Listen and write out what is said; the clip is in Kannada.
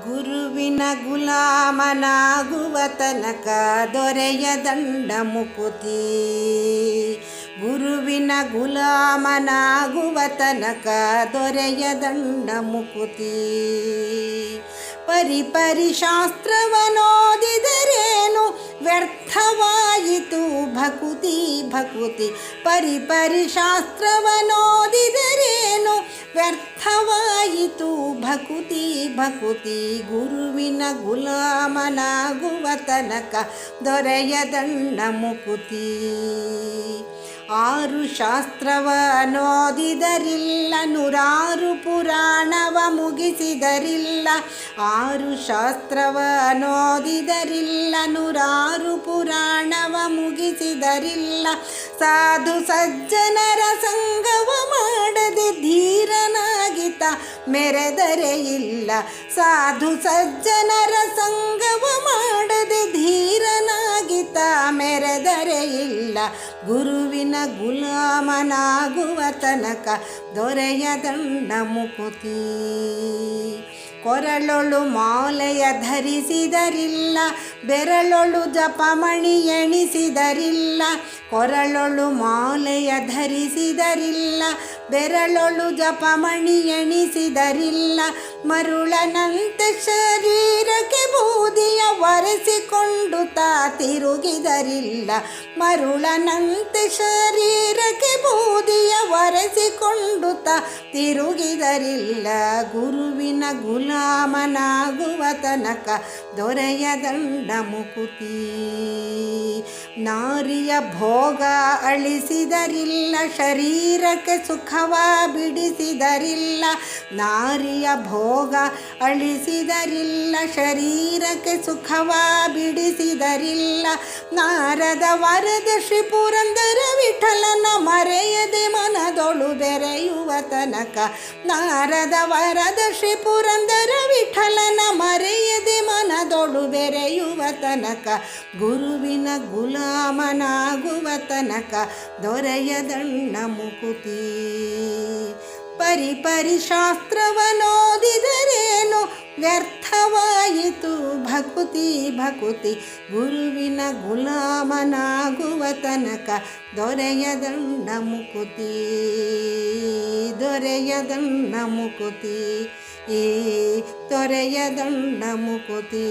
ಗುರುವಿನ ಗುಲಾಮನಾಗುವ ತನಕ ದೊರೆಯ ದಂಡ ಮುಕುತಿ. ಗುರುವಿನ ಗುಲಾಮನಾಗುವ ತನಕ ದೊರೆಯ ದಂಡ ಮುಕುತಿ. ಪರಿ ಪರಿ ಶಾಸ್ತ್ರವನೋದಿದರೇನು ವ್ಯರ್ಥವಾಯಿತು ಭಕುತಿ ಭಕುತಿ. ಪರಿ ಪರಿ ಶಾಸ್ತ್ರವನೋದಿದರೇನು ವ್ಯರ್ಥವಾಯಿತು. ಭಕುತಿ ಭಕುತಿ ಗುರುವಿನ ಗುಲಾಮನಾಗುವ ತನಕ ದೊರೆಯದಣ್ಣ ಮುಕುತಿ. ಆರು ಶಾಸ್ತ್ರವ ನೋದಿದರಿಲ್ಲ ನೂರಾರು ಪುರಾಣವ ಮುಗಿಸಿದರಿಲ್ಲ. ಆರು ಶಾಸ್ತ್ರವ ನೋದಿದರಿಲ್ಲ ನೂರಾರು ಪುರಾಣವ ಮುಗಿಸಿದರಿಲ್ಲ. ಸಾಧು ಸಜ್ಜನರ ಸಂಗವ ಮಾಡದೆ ಧೀರನಾಗಿತ, ಮೆರೆದರೆ ಇಲ್ಲ. ಸಾಧು ಸಜ್ಜನರ ಸಂಗವ ಗುರುವಿನ ಗುಲಾಮನಾಗುವ ತನಕ ದೊರೆಯ ದಂಡ ಮುಕುತಿ. ಕೊರಳೊಳು ಮಾಲೆಯ ಧರಿಸಿದರಿಲ್ಲ, ಬೆರಳೊಳು ಜಪಮಣಿ ಎಣಿಸಿದರಿಲ್ಲ, ಕೊರಳೊಳು ಮಾಲೆಯ ಧರಿಸಿದರಿಲ್ಲ, ಬೆರಳೊಳು ಜಪಮಣಿ ಎಣಿಸಿದರಿಲ್ಲ, ಮರುಳನಂತೆ ಶರೀರಕ್ಕೆ ಒರೆಸಿಕೊಂಡು ತಾ ತಿರುಗಿದರಿಲ್ಲ. ಮರುಳನಂತೆ ಶರೀರಕ್ಕೆ ಬೂದಿಯ ಒರೆಸಿಕೊಂಡು ತಾ ತಿರುಗಿದರಿಲ್ಲ. ಗುರುವಿನ ಗುಲಾಮನಾಗುವ ತನಕ ದೊರೆಯ ದಂಡ ಮುಕುತಿ. ನಾರಿಯ ಭೋಗ ಅಳಿಸಿದರಿಲ್ಲ. ಶರೀರಕ್ಕೆ ಸುಖವ ಬಿಡಿಸಿದರಿಲ್ಲ. ನಾರಿಯ ಭೋಗ ಅಳಿಸಿದರಿಲ್ಲ. ಶರೀರಕ್ಕೆ ಸುಖವ ಬಿಡಿಸಿದರಿಲ್ಲ. ನಾರದ ವರದ ಶ್ರೀ ಪುರಂದರ ವಿಠಲನ ಮರೆಯದೆ ಮನದೊಳು ಬೆರೆಯುವ ತನಕ. ನಾರದ ವರದ ಶ್ರೀ ಪುರಂದರ ವಿಠಲನ ಮರೆಯದೆ ಮನದೊಳು ಬೆರೆಯುವ ತನಕ. ಗುರುವಿನ ಗುಲಾಮನಾಗುವ ತನಕ ದೊರೆಯದಣ್ಣ ಮುಕುತಿ. ಪರಿ ಪರಿ ಶಾಸ್ತ್ರವನೋದಿದರೇನು ವ್ಯರ್ಥವಾಯಿತು ಭಕುತಿ ಭಕುತಿ ಗುರುವಿನ ಗುಲಾಮನಾಗುವ ತನಕ ದೊರೆಯ ದಂಡ ಮುಕುತಿ ದೊರೆಯ ದಂಡ ಮುಕುತಿ ಈ ದೊರೆಯದಣ್ಣ ಮುಕುತಿ.